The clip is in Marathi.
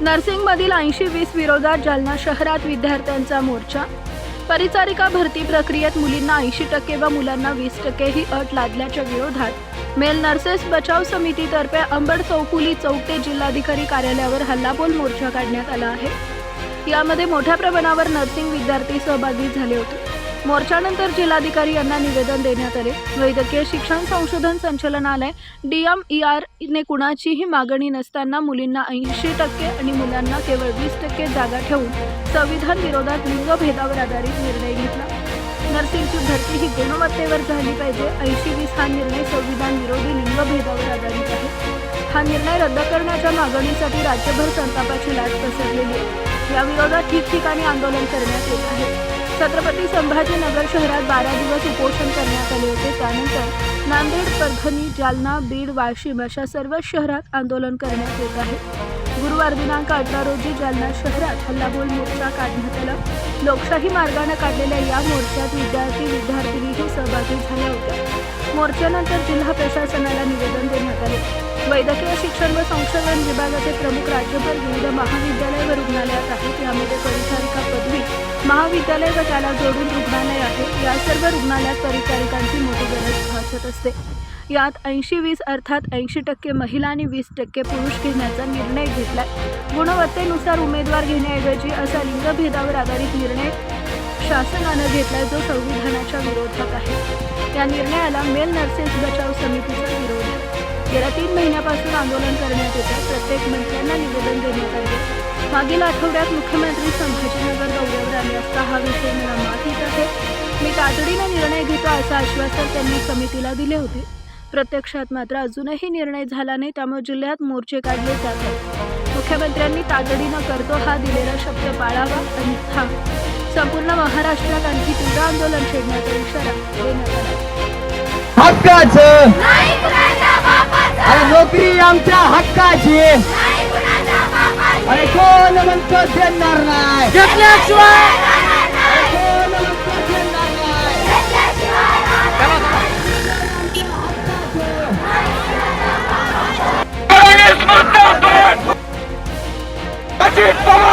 नर्सिंगमधील ऐंशी वीस विरोधात जालना शहरात विद्यार्थ्यांचा मोर्चा. परिचारिका भरती प्रक्रियेत मुलींना ऐंशी टक्के व मुलांना वीस टक्के ही अट लादल्याच्या विरोधात मेल नर्सेस बचाव समितीतर्फे अंबड चौफुली चौक ते जिल्हाधिकारी कार्यालयावर हल्लाबोल मोर्चा काढण्यात आला आहे. यामध्ये मोठ्या प्रमाणावर नर्सिंग विद्यार्थी सहभागी झाले होते. मोर्चानंतर जिल्हाधिकारी यांना निवेदन देण्यात आले. वैद्यकीय शिक्षण संशोधन संचालनालय डीएमईआर ने कुणाचीही मागणी नसताना मुलींना ऐंशी टक्के आणि मुलांना केवळ वीस टक्के जागा ठेवून संविधान विरोधात लिंगभेदावर आधारित निर्णय घेतला. नर्सिंगची भरती ही गुणवत्तेवर झाली पाहिजे. ऐंशी वीस हा निर्णय संविधान विरोधी लिंगभेदावर आधारित आहे. हा निर्णय रद्द करण्याच्या मागणीसाठी राज्यभर संतापाची लाट पसरलेली आहे. या विरोधात ठिकठिकाणी आंदोलन करण्यात येत आहे. छत्रपती संभाजीनगर शहरात बारा दिवस उपोषण करण्यात आले होते. त्यानंतर नांदेड परभणी जालना बीड वाशिम अशा सर्वच शहरात आंदोलन करण्यात येत आहे. गुरुवार दिनांक अठरा रोजी जालना शहरात हल्लाबोल मोर्चा काढण्यात आला. लोकशाही मार्गाने काढलेल्या या मोर्चात विद्यार्थी विद्यार्थिनीही सहभागी झाल्या होत्या. मोर्चानंतर जिल्हा प्रशासनाला निवेदन देण्यात आले. वैद्यकीय शिक्षण व संशोधन विभागाचे प्रमुख राज्यभर विविध महाविद्यालय महाविद्यालय व त्याला जोडून रुग्णालय आहे. या सर्व रुग्णालयात परिचारिकांची मोठी गरज भासत असते. यात ऐंशी वीस अर्थात ऐंशी टक्के महिला आणि वीस टक्के पुरुष घेण्याचा निर्णय घेतलाय. गुणवत्तेनुसार उमेदवार घेण्याऐवजी असा लिंगभेदावर आधारित निर्णय शासनानं घेतलाय जो संविधानाच्या विरोधात आहे. या निर्णयाला मेल नर्सेस बचाव समितीचा विरोध आहे. गेल्या तीन महिन्यापासून आंदोलन करण्यात येतं प्रत्येक मंत्र्यांना निवेदन देण्यात आले मागील आठवड्यात मुख्यमंत्री संभाजीनगर दौऱ्यावर तातडीनं निर्णय घेतो असं आश्वासन त्यांनी समितीला दिले होते. प्रत्यक्षात मात्र अजूनही निर्णय झाला नाही त्यामुळे जिल्ह्यात मोर्चे काढले जात आहेत. मुख्यमंत्र्यांनी तातडीनं करतो हा दिलेला शब्द पाळावा अन्यथा संपूर्ण महाराष्ट्रात आणखी तीव्र आंदोलन छेडण्याचा इशारा देण्यात आला. हक्काचं! अरे नोकरी आमच्या हक्काची! अरे कोण म्हणतो देणार नाही! Chief